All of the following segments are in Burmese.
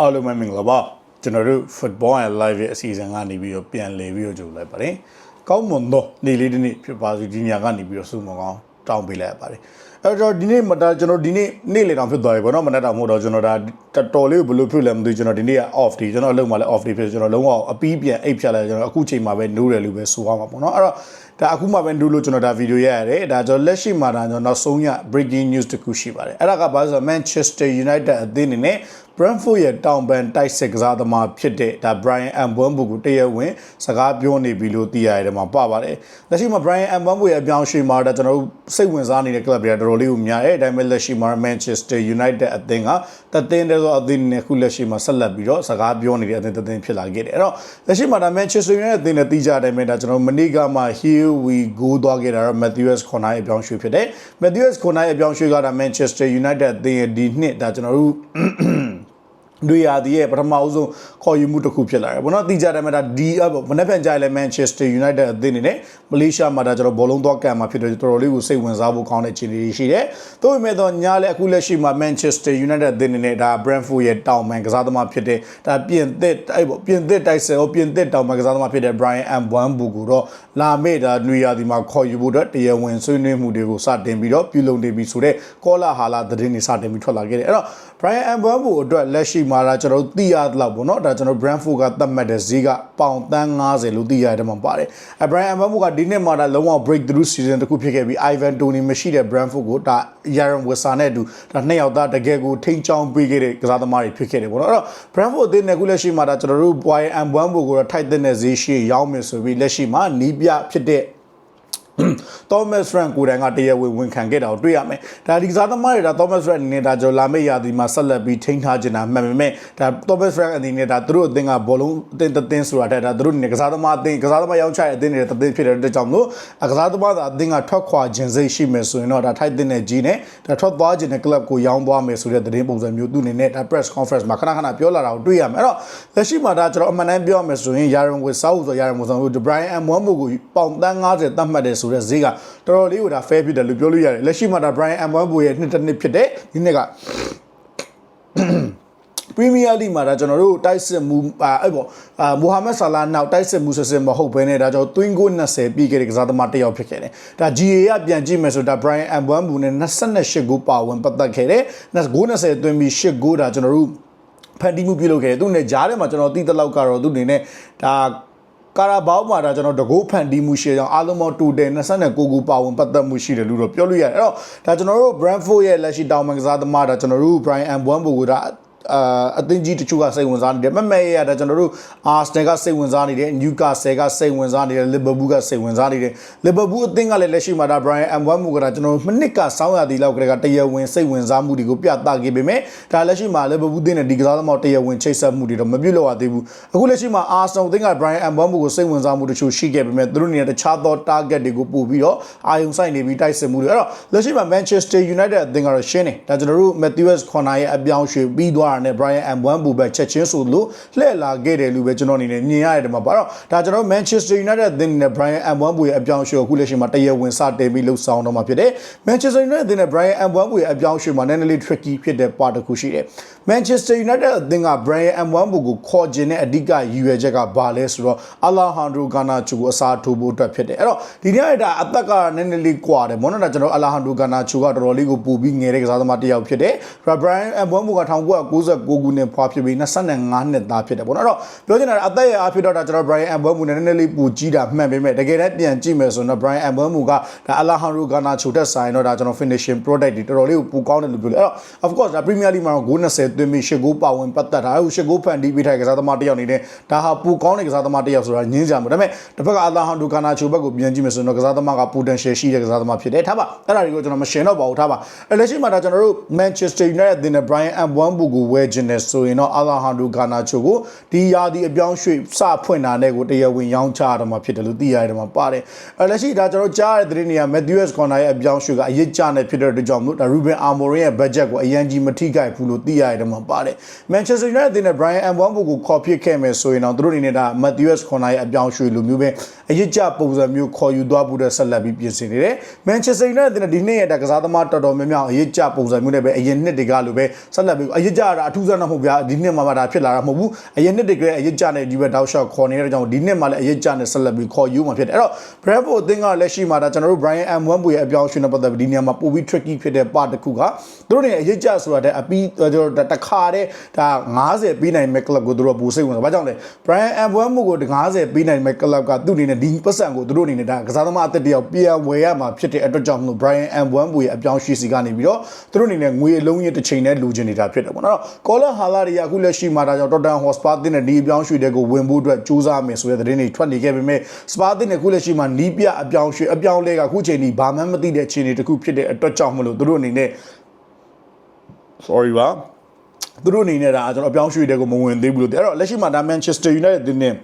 အားလုံးပဲမင်္ဂလာပါကျွန်တော်တို့ football and live ရဲ့အစီအစဉ်ကနေပြီးတော့ပြန်လည်ပြီးတော့ကြိုလိုက်ပါတယ်ကောင်းမွန်သောနေ့လေးတစ်နေ့ဖြစ်ပါစေဒီညကနေပြီးတော့ဆုမကောင်းတောင်းပေးလိုက်ရပါတယ်အဲ့တော့ဒီနေ့မတာကျွန်တော်ဒီနေ့နေ့လေတောင်ဖြစ်သွားပြီပေါ့နော်မနက်တောင်မဟုတ်တော့ကျွန်တော်ဒါတော်တော်လေးဘယ်လိုဖြစ်လဲမသိဘူးကျွန်တော်ဒီနေ့က off day ကျွန်တော်အလုပ်မှာလည်း off day ဖြစ်ကျွန်တော်လုံးဝအပီးပြန်အိတ်ဖြတ်လိုက်ကျွန်တော်အခုချိန်မှာပဲနိုးတယ်လို့ပဲဆိုရမှာပေါ့နော်အဲ့တော့ဒါအခုမှပဲနိုးလို့ကျွန်တော်ဒါဗီဒီယိုရရတယ်ဒါကျွန်တော်လက်ရှိမှာဒါကျွန်တော်နောက်ဆုံးရ breaking news တစ်ခုရှိပါတယ်အဲ့ဒါကဘာလို့ဆိုတော့ Manchester United အသင်းအနေနဲ့ Brentford ရဲ့တောင်ပန်တိုက်စစ်ကစားသမားဖြစ်တဲ့ဒါ Brian Mbeumo ကိုတရားဝင်စကားပြောနေပြီလို့သိရတယ်မှာပါပါတယ်။လက်ရှိမှာ Brian Mbeumo ရဲ့အပြောင်းအရွှေ့မှာဒါကျွန်တော်တို့စိတ်ဝင်စားနေတဲ့ club တွေကတော်တော်လေးကိုများတယ်။ဒါပေမဲ့လက်ရှိမှာ Manchester United အသင်းကတသင်းတည်းသောအသင်းနဲ့ခုလက်ရှိမှာဆက်လက်ပြီးတော့စကားပြောနေတဲ့အသင်းတသင်းဖြစ်လာခဲ့တယ်။အဲ့တော့လက်ရှိမှာဒါ Manchester United အသင်းနဲ့တီးကြတဲ့အတိုင်းပဲဒါကျွန်တော်မနေ့ကမှ here we go သွားခဲ့တာတော့ Matthews Corner ရဲ့အပြောင်းအရွှေ့ဖြစ်တယ်။ Matthews Corner ရဲ့အပြောင်းအရွှေ့ကဒါ Manchester United အသင်းရဲ့ဒီနှစ်ဒါကျွန်တော်တို့ တွေရာဒီရဲ့ပထမအဆုံးခေါ်ယူမှုတစ်ခုဖြစ်လာတယ်ဘောနော်တိကျတယ်မှာဒါဒီမနေ့ပြန်ကြရလဲ Manchester United အသင်းနေနဲ့မလေးရှားမှာဒါကျွန်တော်ဘောလုံးသွားကန်မှာဖြစ်တယ်တော်တော်လေးကိုစိတ်ဝင်စားဖို့ကောင်းတဲ့အခြေအနေတွေရှိတယ်။သို့ပေမဲ့တော့ညာလဲအခုလက်ရှိမှာ Manchester United အသင်းနေနဲ့ဒါ Brentford ရဲ့တောင်မန်ကစားသမားဖြစ်တဲ့ဒါပြင်သစ်အဲ့ပေါ့ပြင်သစ်တိုက်ဆယ်ဟောပြင်သစ်တောင်မန်ကစားသမားဖြစ်တဲ့ Brian Mbeumo ကိုတော့လာမေ့ဒါနွေရာသီမှာခေါ်ယူဖို့အတွက်တရားဝင်ဆွေးနွေးမှုတွေကိုစတင်ပြီးတော့ပြုလုပ်နေပြီဆိုတော့ကောလာဟာလာသတင်းတွေစတင်ပြီးထွက်လာခဲ့တယ်။အဲ့တော့ Brian Mbeumo အတွက်လက်ရှိမှာဒါကျွန်တော်တို့သိရသလောက်ပေါ့နော်ဒါကျွန်တော် Brentford ကသတ်မှတ်တဲ့ဈေးကပေါင်တန်း90လို့သိရတယ်မှာပါတယ်အဲ Brian Mbeumo ကဒီနှစ်မှာဒါလုံးဝ breakthrough season တစ်ခုဖြစ်ခဲ့ပြီး Ivan Toney မရှိတဲ့ Brentford ကိုဒါ Yaron Wissa နဲ့အတူဒါနှစ်ယောက်သားတကယ်ကိုထိန်းချောင်းပေးခဲ့တဲ့ကစားသမားတွေဖြစ်ခဲ့တယ်ပေါ့နော်အဲ့တော့ Brentford အသင်းနဲ့ခုလက်ရှိမှာဒါကျွန်တော်တို့ Brian Mbeumo ကိုတော့ထိုက်တဲ့ဈေးရှိရောင်းမယ်ဆိုပြီးလက်ရှိမှာနီးပြဖြစ်တဲ့ Thomas Frank ကိုယ်တိုင်ကတရားဝင်ဝန်ခံခဲ့တာကိုတွေ့ရမယ်။ဒါဒီကစားသမားတွေဒါ Thomas Frank အနေနဲ့ဒါကြောလာမယ့်ရာသီမှာဆက်လက်ပြီးထိန်းထားချင်တာမှန်ပေမဲ့ဒါ Thomas Frank အနေနဲ့ဒါသူတို့အသင်းကဘောလုံးအသင်းတစ်သင်းဆိုတာတဲ့ဒါသူတို့အနေနဲ့ကစားသမားအသင်းကစားသမားရောင်းချတဲ့အသင်းတွေတစ်သင်းဖြစ်တဲ့အတွက်ကြောင့်မို့ကစားသမားသာအသင်းကထွက်ခွာခြင်းစိတ်ရှိမယ်ဆိုရင်တော့ဒါထိုက်တဲ့နဲ့ကြီးနဲ့ဒါထွက်သွားခြင်းတဲ့ club ကိုရောင်းသွားမယ်ဆိုတဲ့သတင်းပုံစံမျိုးသူအနေနဲ့ဒါ press conference မှာခဏခဏပြောလာတာကိုတွေ့ရမယ်။အဲ့တော့လက်ရှိမှာဒါကျွန်တော်အမှန်တမ်းပြောရမယ်ဆိုရင်ယာရန်ဝစ်ဆောက်ဆိုယာရန်ဝစ်ဆောက်ဒဘရိုင်အမ်မွမ်မိုကိုပေါင်တန်း90သတ်မှတ်တယ်ဆိုတဲ့ဈေးကတော်တော်လေးကိုဒါ fair ဖြစ်တယ်လို့ပြောလို့ရတယ်လက်ရှိမှာဒါ Brian Mbeumo ရဲ့နှစ်တစ်နှစ်ဖြစ်တဲ့ဒီနှစ်ကပရီးမီးယားလိမှာဒါကျွန်တော်တို့တိုက်စစ်မှုအဲ့ပေါ့အာမိုဟာမက်ဆာလာနောက်တိုက်စစ်မှုဆစ်စင်မဟုတ်ဘဲနဲ့ဒါကျွန်တော်သွင်းကို20ပြီးခဲ့တဲ့ကစားသမားတစ်ယောက်ဖြစ်ခဲ့တယ်။ဒါ GA ကပြန်ကြည့်မယ်ဆိုဒါ Brian Mbeumo နဲ့28ဂိုးပါဝင်ပတ်သက်ခဲ့တယ်။ဂိုး20သွင်းပြီး8ဂိုးဒါကျွန်တော်တို့ဖန်တီးမှုပြုလုပ်ခဲ့တယ်။သူနဲ့ဂျားထဲမှာကျွန်တော်သိတဲ့လောက်ကတော့သူအနေနဲ့ဒါ ကာရာဘောက်မှာဒါကျွန်တော်တကိုးဖန်တီးမှုရှိအောင်အားလုံးပေါင်းတူတယ်29ကိုပါဝင်ပတ်သက်မှုရှိတယ်လို့တော့ပြောလို့ရတယ်အဲ့တော့ဒါကျွန်တော်တို့ Brentford ရဲ့လက်ရှိတောင်မန်ကစားသမားဒါကျွန်တော်တို့ Brian Mbeumo ကိုဒါ အာအသင်းကြီးတချို့ကစိတ်ဝင်စားနေတယ်မမဲရတာကျွန်တော်တို့အာစနယ်ကစိတ်ဝင်စားနေတယ်နျူကာဆယ်ကစိတ်ဝင်စားနေတယ်လီဗာပူးကစိတ်ဝင်စားနေတယ်လီဗာပူးအသင်းကလည်းလက်ရှိမှာဒါ Brian Mbeumo ကဒါကျွန်တော်တို့မနစ်ကစောင်းရသည်လောက်ကလေးကတရားဝင်စိတ်ဝင်စားမှုတွေကိုပြသခဲ့ပေမဲ့ဒါလက်ရှိမှာလီဗာပူးအသင်းနဲ့ဒီကစားသမားတရားဝင်ချိတ်ဆက်မှုတွေတော့မပြုတ်လောက်ရသေးဘူးအခုလက်ရှိမှာအာဆနယ်အသင်းက Brian Mbeumo ကိုစိတ်ဝင်စားမှုတချို့ရှိခဲ့ပေမဲ့သူတို့အနေနဲ့တခြားသော target တွေကိုပို့ပြီးတော့အာယုံဆိုင်နေပြီးတိုက်စစ်မှုတွေအဲ့တော့လက်ရှိမှာ Manchester United အသင်းကတော့ရှင်းတယ်ဒါကျွန်တော်တို့ Matthews Corner ရဲ့အပြောင်းရွှေ့ပြီးသွားတာနဲ့ Brian Mbeumo ဘူပဲချက်ချင်းဆိုလို့လှည့်လာခဲ့တယ်လို့ပဲကျွန်တော်အနေနဲ့မြင်ရတယ်ဒီမှာပါတော့ဒါကျွန်တော် Manchester United အသင်းနဲ့ Brian Mbeumo ရဲ့အပြောင်းရွှေ့အခုလက်ရှိမှာတရားဝင်စတင်ပြီးလှုပ်ဆောင်တော့မှာဖြစ်တယ် Manchester United အသင်းနဲ့ Brian Mbeumo ရဲ့အပြောင်းရွှေ့မှာနည်းနည်းလေး tricky ဖြစ်တဲ့ part တစ်ခုရှိတယ် Manchester United အသင်းက Brian Mbeumo ကိုခေါ်ခြင်းနဲ့အဓိကရည်ရွယ်ချက်ကဘာလဲဆိုတော့ Alejandro Garnacho ကိုအစားထိုးဖို့အတွက်ဖြစ်တယ်အဲ့တော့ဒီနေ့ဒါအသက်ကနည်းနည်းလေးကွာတယ်မောနော်ဒါကျွန်တော် Alejandro Garnacho ကတော်တော်လေးကိုပူပြီးငယ်တဲ့ကစားသမားတစ်ယောက်ဖြစ်တယ် Brian Mbeumo က1996ခုနှစ်ဖွားဖြစ်ပြီး25နှစ်သားဖြစ်တယ်ပေါ့နော်အဲ့တော့ပြောချင်တာအသက်ရဲ့အားဖြစ်တော့ဒါကျွန်တော် Brian Mbeumo နဲ့နည်းနည်းလေးပူကြီးတာမှန်ပေမဲ့တကယ်တမ်းပြန်ကြည့်မယ်ဆိုတော့ Brian Mbeumo ကဒါ Alejandro Garnacho တက်ဆိုင်တော့ဒါကျွန်တော် finishing product တွေတော်တော်လေးကိုပူကောင်းတယ်လို့ပြောလို့အဲ့တော့ of course ဒါ Premier League မှာတော့920သွင်းပြီး8ဂိုးပါဝင်ပတ်သက်တာဟို8ဂိုးဖန်တီးပေးထားတဲ့ကစားသမားတစ်ယောက်အနေနဲ့ဒါဟာပူကောင်းတဲ့ကစားသမားတစ်ယောက်ဆိုတာညင်းကြမှာဒါပေမဲ့တစ်ဖက်က Alejandro Garnacho ဘက်ကိုပြန်ကြည့်မယ်ဆိုတော့ကစားသမားက potential ရှိတဲ့ကစားသမားဖြစ်တယ်ထားပါအဲ့ဒါတွေကိုကျွန်တော်မရှင်းတော့ပါဘူးထားပါအဲ့လက်ရှိမှာဒါကျွန်တော်တို့ Manchester United အသင်းနဲ့ Brian Mbeumo ကိုဝယ်ခြင်းနဲ့ဆိုရင်တော့ Alejandro Garnacho ကိုဒီယာဒီအပြောင်းရွှေ့စဖွင့်တာနဲ့ကိုတရားဝင်ရောင်းချရတော့မှာဖြစ်တယ်လို့သိရတယ်မှာပါတယ်အဲ့လက်ရှိဒါကျွန်တော်ကြားတဲ့သတင်းတွေက Matthews Corner ရဲ့အပြောင်းရွှေ့ကအရေးကြနဲ့ဖြစ်တဲ့အတွက်ကြောင့်မို့ဒါ Ruben Amorim ရဲ့ budget ကိုအရန်ကြီးမထိခိုက်ဘူးလို့သိရတယ်မှာပါတယ် Manchester United အသင်းနဲ့ Brian Mbeumo ကိုခေါ်ဖြစ်ခဲ့မယ်ဆိုရင်တော့သူတို့အနေနဲ့ဒါ Matthews Corner ရဲ့အပြောင်းရွှေ့လိုမျိုးပဲ အရေးကြပုံစံမျိုးခေါ်ယူသွားဖို့တဲ့ဆက်လက်ပြီးပြင်ဆင်နေတယ် Manchester United အသင်းနဲ့ဒီနေ့ရဲ့ဒါကစားသမားတော်တော်များများအရေးကြပုံစံမျိုးနဲ့ပဲအရင်နှစ်တွေကလိုပဲဆက်လက်ပြီးအရေးကြဒါအထူးဆန်းတော့မဟုတ်ဗျာဒီနှစ်မှာမှဒါဖြစ်လာတာမဟုတ်ဘူးအရင်နှစ်တကယ်အရစ်ကြနဲ့ဒီဘက်တောက်ရှော့ခေါ်နေတဲ့ကြောင့်ဒီနှစ်မှာလည်းအရစ်ကြနဲ့ဆက်လက်ပြီးခေါ်ယူမှာဖြစ်တယ်အဲ့တော့ Bravo အသင်းကလက်ရှိမှာဒါကျွန်တော်တို့ Brian M1 ဘူးရဲ့အပြောင်းအရွှေ့နဲ့ပတ်သက်ပြီးဒီနေရာမှာပိုပြီး tricky ဖြစ်တဲ့ part တစ်ခုကသူတို့နေအရစ်ကြဆိုတာတဲ့အပီးကျွန်တော်တို့တခါတည်းဒါ90ပြီးနိုင်မဲ့ club ကိုသူတို့ပိုစိတ်ဝင်စားဘာကြောင့်လဲ Brian M1 ဘူးကို90ပြီးနိုင်မဲ့ club ကသူ့အနေနဲ့ဒီပတ်စံကိုသူတို့အနေနဲ့ဒါကစားသမားအသက်တယောက်ပြန်ဝယ်ရမှာဖြစ်တဲ့အတွက်ကြောင့်မလို့ Brian M1 ဘူးရဲ့အပြောင်းအရွှေ့စီကနေပြီးတော့သူတို့အနေနဲ့ငွေအလုံးကြီးတစ်ချိန်နဲ့လူချင်နေတာဖြစ်တယ်ပေါ့နော်။ Colin Hala တွေကအခုလက်ရှိမှာဒါကြောင့် Tottenham Hotspur တင်းနဲ့ဒီအပြောင်းအရွှေ့တွေကိုဝင်ဖို့အတွက်စူးစမ်းမယ်ဆိုတဲ့သတင်းတွေထွက်နေခဲ့ပေမဲ့ Spur တင်းနဲ့အခုလက်ရှိမှာနီးပြအပြောင်းအရွှေ့အပြောင်းလဲကအခုချိန်ထိဘာမှမသိတဲ့အခြေအနေတစ်ခုဖြစ်တဲ့အတွက်ကြောင့်မလို့သူတို့အနေနဲ့ sorry ပါသူတို့အနေနဲ့ဒါကျွန်တော်အပြောင်းရွှေ့တဲ့ကိုမဝင်သေးဘူးလို့အဲ့တော့လက်ရှိမှာဒါ Manchester United တင်းနဲ့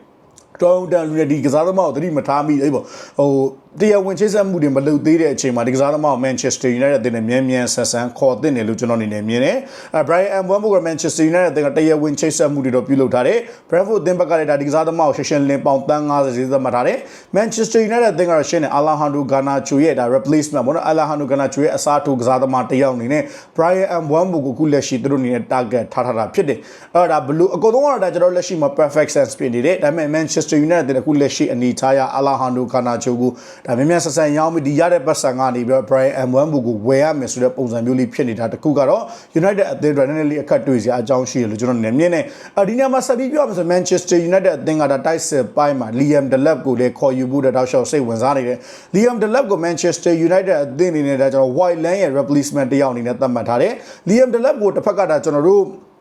တောင်းတန်လူတွေဒီကစားသမားကိုသတိမထားမိအဲ့ပေါ့ဟိုတရားဝင်ချိတ်ဆက်မှုတွေမလုပ်သေးတဲ့အချိန်မှာဒီကစားသမားကို Manchester United အသင်းနဲ့မြန်မြန်ဆန်ဆန်ခေါ်သင့်တယ်လို့ကျွန်တော်အနေနဲ့မြင်တယ်အဲ Brian Mbeumo က Manchester United အသင်းကတရားဝင်ချိတ်ဆက်မှုတွေတော့ပြုလုပ်ထားတယ် Brentford အသင်းဘက်ကလည်းဒါဒီကစားသမားကိုရှင်းရှင်းလင်းပေါင်တန်း90ဈေးသက်မှတ်ထားတယ် Manchester United အသင်းကတော့ရှင်းတယ် Alejandro Garnacho ရဲ့ဒါ replacement ပေါ့နော် Alejandro Garnacho ရဲ့အစားထိုးကစားသမားတစ်ယောက်အနေနဲ့ Brian Mbeumo ကိုခုလက်ရှိသူတို့အနေနဲ့ target ထားထားတာဖြစ်တယ်အဲ့တော့ဒါဘလူးအကုန်လုံးကတော့ဒါကျွန်တော်လက်ရှိမှာ perfect sense ဖြစ်နေတယ်ဒါပေမဲ့ Manchester United အသင်းကခုလက်ရှိအနေထားရ Alejandro Garnacho ကိုဒါမြန်မြန်ဆန်ဆန်ရောင်းပြီးဒီရတဲ့ပတ်စံကနေပြီးတော့ Brian Mbeumo ကိုဝယ်ရမယ်ဆိုတဲ့ပုံစံမျိုးလေးဖြစ်နေတာတခုကတော့ United အသင်းတွေနည်းနည်းလေးအခက်တွေ့စရာအကြောင်းရှိတယ်လို့ကျွန်တော်လည်းမြင်နေအဒီနေရာမှာဆက်ပြီးပြောရမယ်ဆို Manchester United အသင်းကဒါတိုက်စစ်ပိုင်းမှာ Liam Delap ကိုလည်းခေါ်ယူဖို့တဲ့တောက်လျှောက်စိတ်ဝင်စားနေတယ် Liam Delap ကို Manchester United အသင်းအနေနဲ့ဒါကျွန်တော် White Land ရဲ့ replacement တယောက်အနေနဲ့သတ်မှတ်ထားတယ် Liam Delap ကိုတစ်ဖက်ကဒါကျွန်တော်တို့အဲ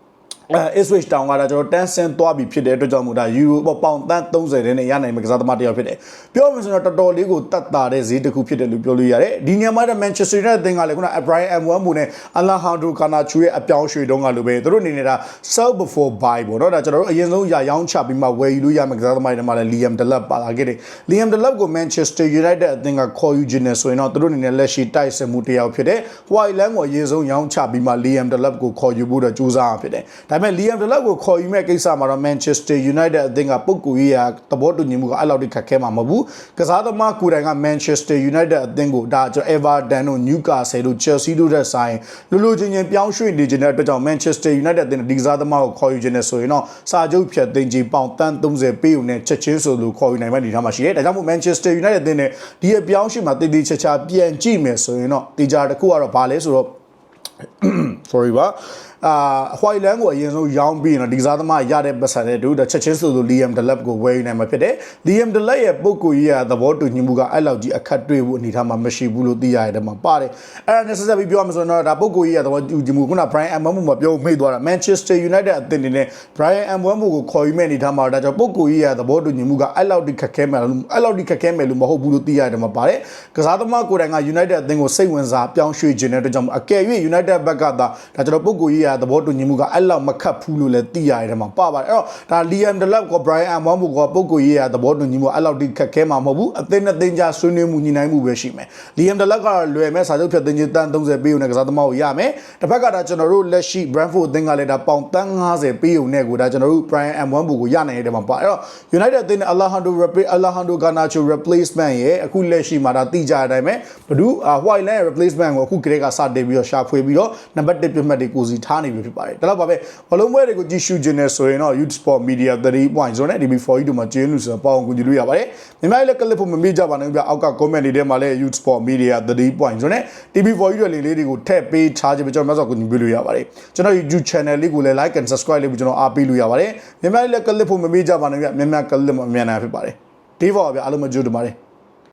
Ipswich Town ကဒါကျွန်တော်တန်းဆင်းသွားပြီဖြစ်တဲ့အတွက်ကြောင့်မို့ဒါ Euro ပေါ့ပေါင်တန်း30တဲ့နဲ့ရနိုင်မယ့်ကစားသမားတစ်ယောက်ဖြစ်တယ်။ပြောမယ်ဆိုတော့တော်တော်လေးကိုတတ်တာတဲ့ဈေးတစ်ခုဖြစ်တယ်လို့ပြောလို့ရတယ်။ဒီညမှာတော့ Manchester United အသင်းကလည်းခုန Brian M1 မူနဲ့ Alejandro Garnacho ရဲ့အပြောင်းရွှေ့တုံးကလိုပဲသူတို့အနေနဲ့ဒါ sell before buy ပေါ့နော်ဒါကျွန်တော်တို့အရင်ဆုံးရာရောင်းချပြီးမှဝယ်ယူလို့ရမယ့်ကစားသမားတွေမှာလည်း Liam Delap ပါလာခဲ့တယ်။ Liam Delap ကို Manchester United အသင်းကခေါ်ယူခြင်းနဲ့ဆိုရင်တော့သူတို့အနေနဲ့လက်ရှိတိုက်စစ်မှုတစ်ယောက်ဖြစ်တယ်။ White Land ကိုအရင်ဆုံးရောင်းချပြီးမှ Liam Delap ကိုခေါ်ယူဖို့တော့ကြိုးစားရဖြစ်တယ်။ဒါပေမဲ့ Liam Delap ကိုခေါ်ယူမဲ့ကိစ္စမှာတော့ Manchester United အသင်းကပုဂ္ဂိုလ်ရေးရာသဘောတူညီမှုကအဲ့လောက်ထိခက်ခဲမှာမဟုတ်ဘူး။ကစားသမားကိုယ်တိုင်က Manchester United အသင်းကိုဒါကျွန်တော် Everton တို့ Newcastle တို့ Chelsea တို့တဲ့ဆိုင်လူလူချင်းချင်းပြောင်းရွှေ့နေခြင်းတဲ့အတွက်ကြောင့် Manchester United အသင်းဒီကစားသမားကိုခေါ်ယူခြင်းနဲ့ဆိုရင်တော့စာချုပ်ဖြတ်သိမ်းခြင်းပေါင်တန်း30ပေးုံနဲ့ချက်ချင်းဆိုလိုခေါ်ယူနိုင်မဲ့အနေထားမှာရှိတယ်။ဒါကြောင့်မို့ Manchester United အသင်းနဲ့ဒီအပြောင်းရွှေ့မှာတည်တည်ချာချာပြန်ကြည့်မယ်ဆိုရင်တော့တေချာတစ်ခုကတော့ဘာလဲဆိုတော့ sorry ပါ အာဟွိုင်လန်ကိုအရင်ဆုံးရောင်းပြီးရင်တော့ဒီကစားသမားရတဲ့ပတ်စံတဲ့တို့ချက်ချင်းဆိုလို Liam Delap ကိုဝယ်ယူနိုင်မှာဖြစ်တယ်။ Liam Delap ရဲ့ပုံကိုကြီးရသဘောတူညီမှုကအဲ့လောက်ကြီးအခက်တွေ့ဖို့အနေထားမှာမရှိဘူးလို့သိရတဲ့မှာပါတယ်။အဲ့ဒါနဲ့ဆက်ဆက်ပြီးပြောမှဆိုတော့ဒါပုံကိုကြီးရသဘောတူညီမှုခုန Brian Mbeumo မှာပြောမိသွားတာ Manchester United အသင်းနေနဲ့ Brian Mbeumo ကိုခေါ်ယူမဲ့အနေထားမှာဒါကြောင့်ပုံကိုကြီးရသဘောတူညီမှုကအဲ့လောက်ကြီးခက်ခဲမယ်လို့အဲ့လောက်ကြီးခက်ခဲမယ်လို့မဟုတ်ဘူးလို့သိရတဲ့မှာပါတယ်။ကစားသမားကိုယ်တိုင်က United အသင်းကိုစိတ်ဝင်စားပြောင်းရွှေ့ခြင်းတဲ့အတွက်ကြောင့်အကယ်၍ United ဘက်ကသာဒါကျွန်တော်ပုံကိုကြီးရသဘောတူညီမှုကအဲ့လောက်မခတ်ဘူးလို့လည်းသိရတယ်မှာပါပါတယ်အဲ့တော့ဒါ Liam Delap က Brian Mbeumo ကပုံကိုရေးရသဘောတူညီမှုအဲ့လောက်တိခက်ခဲမှာမဟုတ်ဘူးအသင်းနဲ့တင်ကြဆွေးနွေးမှုညှိနှိုင်းမှုပဲရှိမယ် Liam Delap ကလွယ်မဲ့စာချုပ်ဖြတ်သိမ်းခြင်းတန်း30ပေးုံနဲ့ကစားသမားကိုရမယ်တစ်ဖက်ကဒါကျွန်တော်တို့လက်ရှိ Brentford အသင်းကလည်းဒါပေါင်တန်း90ပေးုံနဲ့ကိုဒါကျွန်တော်တို့ Brian Mbeumo ကိုရနိုင်တဲ့မှာပါအဲ့တော့ United အသင်းနဲ့ Alejandro Alejandro Garnacho replacement ရဲ့အခုလက်ရှိမှာဒါတိကြတဲ့အတိုင်းပဲဘဒူ White Line replacement ကိုအခုကလေးကစတင်ပြီးတော့ရှာဖွေပြီးတော့နံပါတ်1ပြတ်မှတ်တွေကိုစီထားနေပြီဖြစ်ပါတယ်ဒါတော့ပါပဲဘလုံးပွဲတွေကိုကြည့်ရှုခြင်းနဲ့ဆိုရင်တော့ Youth Sport Media 3.0နဲ့ DB4 တို့မှာကျင်းလို့ဆိုတော့ပေါအောင်ကူညီလို့ရပါတယ်မြန်မာလည်းကလစ်ဖို့မမေ့ကြပါနဲ့ဗျအောက်က comment တွေထဲမှာလည်း Youth Sport Media 3.0နဲ့ DB4 တို့လေးလေးတွေကိုထည့်ပေးထားခြင်းပဲကျွန်တော်မှဆိုကူညီပေးလို့ရပါတယ်ကျွန်တော် YouTube channel လေးကိုလည်း like and subscribe လေးပြီးကျွန်တော်အားပေးလို့ရပါတယ်မြန်မာလည်းကလစ်ဖို့မမေ့ကြပါနဲ့ဗျမြန်မာကလစ်မှာအမြန်နိုင်ဖြစ်ပါတယ်ဒီပေါ်ဗျအားလုံးမကြိုးတပါတယ်